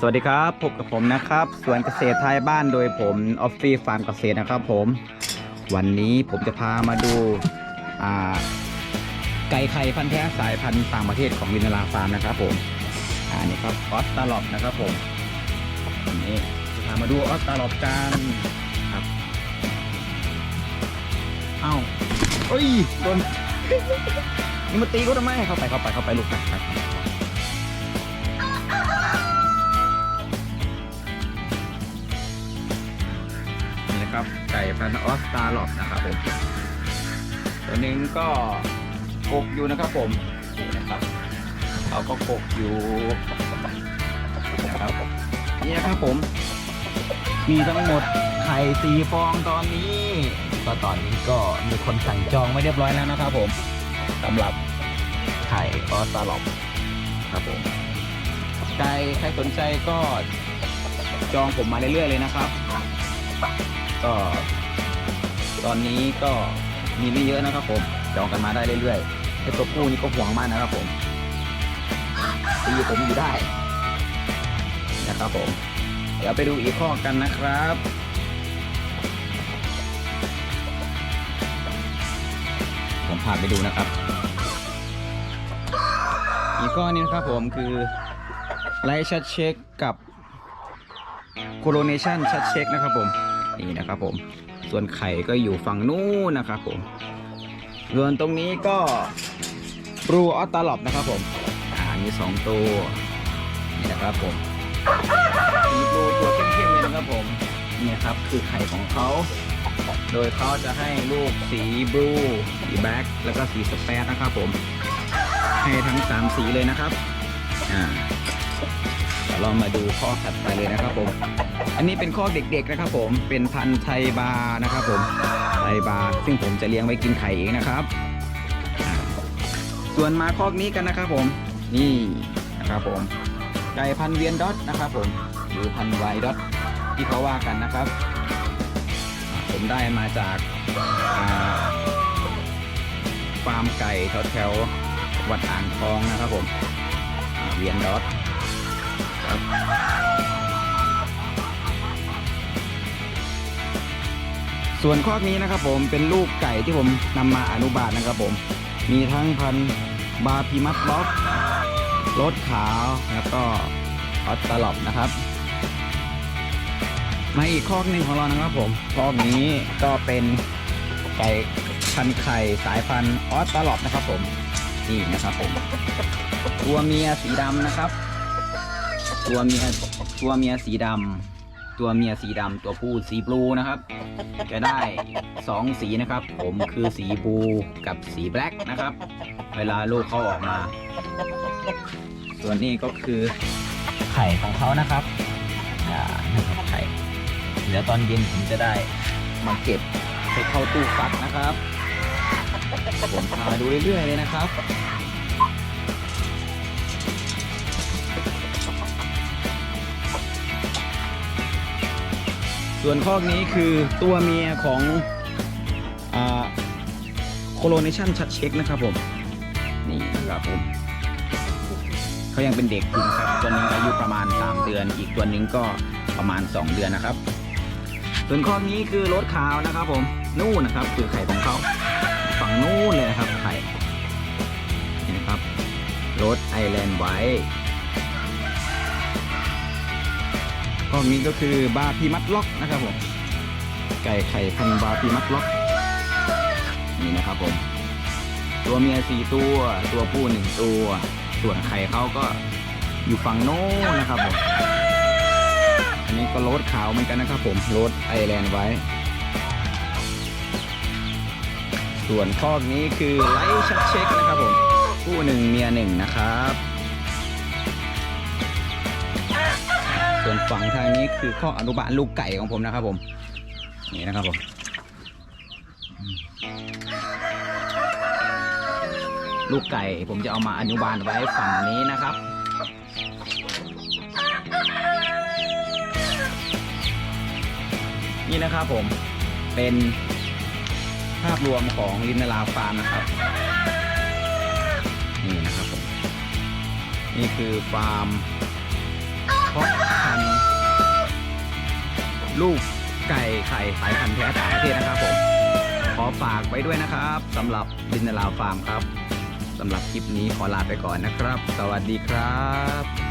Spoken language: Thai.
สวัสดีครับพบกับผมนะครับสวนเกษตรไทยบ้านโดยผมออฟฟี่ฟาร์มเกษตรนะครับผม วันนี้ผมจะพามาดูาไก่ไข่พันธุ์แท้สายพันธุ์ต่างประเทศของวินาลาฟาร์มนะครับผมอ่านี่ครับออสตาลอบนะครับผมวันนี้จะพามาดูออสตาลอบกันครับเอ้าเอ้ยโดนนี่มาตีก็ทำไมเข้าไปเข้าไปเข้าไปลูกไปไป ไปนี่นะครับไก่พันออสตาล็อดนะครับผมตัวนึงก็กกอยู่นะครับผมนี่นะครับเขาก็กกอยู่นะครับนี่นะครับผม มีทั้งหมดไข่สีฟองตอนนี้ ก็ตอนนี้ก็มีคนสั่งจองไว้เรียบร้อยแล้วนะครับผมสำหรับไข่ออสตาล็อดครับผมใครใครสนใจก็จองผมมาเรื่อยๆเลยนะครับ ก็ ตอนนี้ก็มีไม่เยอะนะครับผมจองกันมาได้เรื่อยๆไอ้ตัวผู้นี่ก็ห่วงมากนะครับผมตีผมอยู่ได้นะครับผม เดี๋ยวไปดูอีกข้อกันนะครับผมพาไปดูนะครับ อีกข้อนี้นะครับผมคือไลท์ชัดเช็คกับโคโรเนชันชัดเช็คนะครับผม นี่นะครับผม ส่วนไข่ก็อยู่ฝั่งนู้นนะครับผม ส่วนตรงนี้ก็บรูออตตาลอบนะครับผมอ่ามีสองตัวนี่นะครับผมมีบรูตัวเข้มๆเลยนะครับผมนี่ครับคือไข่ของเขา โดยเขาจะให้ลูกสีบลูสีแบล็กแล้วก็สีสเปซนะครับผม ให้ทั้งสามสีเลยนะครับ อ่า เดี๋ยวเรามาดูข้อถัดไปเลยนะครับผม อันนี้เป็นข้อเด็กๆนะครับ ผมเป็นพันธุ์ไทยบาร์นะครับ ผมไทยบาร์ซึ่งผมจะเลี้ยงไว้กินไข่เองนะครับ ส่วนมาคอกนี้กันนะครับผม นี่นะครับผมไก่พันเวียนดอทนะครับผมหรือพันไวดอทที่เขาว่ากันนะครับ ผมได้มาจากฟาร์มไก่แถวๆวัดอ่างทองนะครับผมเวียนดอท ครับส่วนคอกนี้นะครับผมเป็นลูกไก่ที่ผมนำมาอนุบาลนะครับผม มีทั้งพันบาพิมัสล็อกรถขาวแล้วก็ออสตลอบนะครับ มาอีกคอกหนึ่งของเรานะครับผมคอกนี้ก็เป็นไก่พันไข่สายพันธุ์ออสตลอบนะครับผมนี่นะครับผมตัวเมียสีดำนะครับ ตัวเมียตัวเมียสีดำตัวเมียสีดำตัวผู้สีบลูนะครับ จะได้สองสีนะครับ ผมคือสีบลูกับสีแบล็กนะครับ เวลาลูกเขาออกมา ส่วนนี้ก็คือไข่ของเขานะครับอ่านะครับไข่เดี๋ยวตอนเย็นผมจะได้มาเก็บไปเข้าตู้ฟักนะครับ ผมพาดูเรื่อยๆเลยนะครับ ส่วนคอกนี้คือตัวเมียของโคโลเนชั่นชัดเช็คนะครับผม นี่นะครับผมเขายังเป็นเด็กอยู่นะครับตัวนึงอายุประมาณ 3 เดือน อีกตัวนึงก็ประมาณ 2 เดือนนะครับ ส่วนคอกนี้คือรถขาวนะครับผมนู่นนะครับ คือไข่ของเขาฝั่งนู่นเลยนะครับไข่นี่นะครับรถไอแลนด์ไว้ก องนี้ก็คือบาพีมัดล็อกนะครับผมไก่ไข่พันบาพีมัดล็อกนี่นะครับผม ตัวเมียสี่ตัว ตัวผู้หนึ่งตัว ส่วนไข่เขาก็อยู่ฝั่งโน้นนะครับผมอันนี้ก็โรดขาวเหมือนกันนะครับผมโรดไอแลนด์ไว้ ส่วนคอกนี้คือไลท์ชัดเช็คนะครับผม ผู้หนึ่งเมียหนึ่งนะครับ ส่วนฝั่งทางนี้คือข้ออนุบาลลูกไก่ของผมนะครับผม นี่นะครับผมอืมลูกไก่ผมจะเอามาอนุบาลไว้ฝั่งนี้นะครับ นี่นะครับผมเป็นภาพรวมของลินนาลาฟาร์มนะครับ นี่นะครับผม นี่คือฟาร์มเพาะ ลูกไก่ไข่สายพันธุ์แท้ต่างประเทศนะครับผมขอฝากไว้ด้วยนะครับสำหรับดินนาลาฟาร์มครับสำหรับคลิปนี้ขอลาไปก่อนนะครับ สวัสดีครับ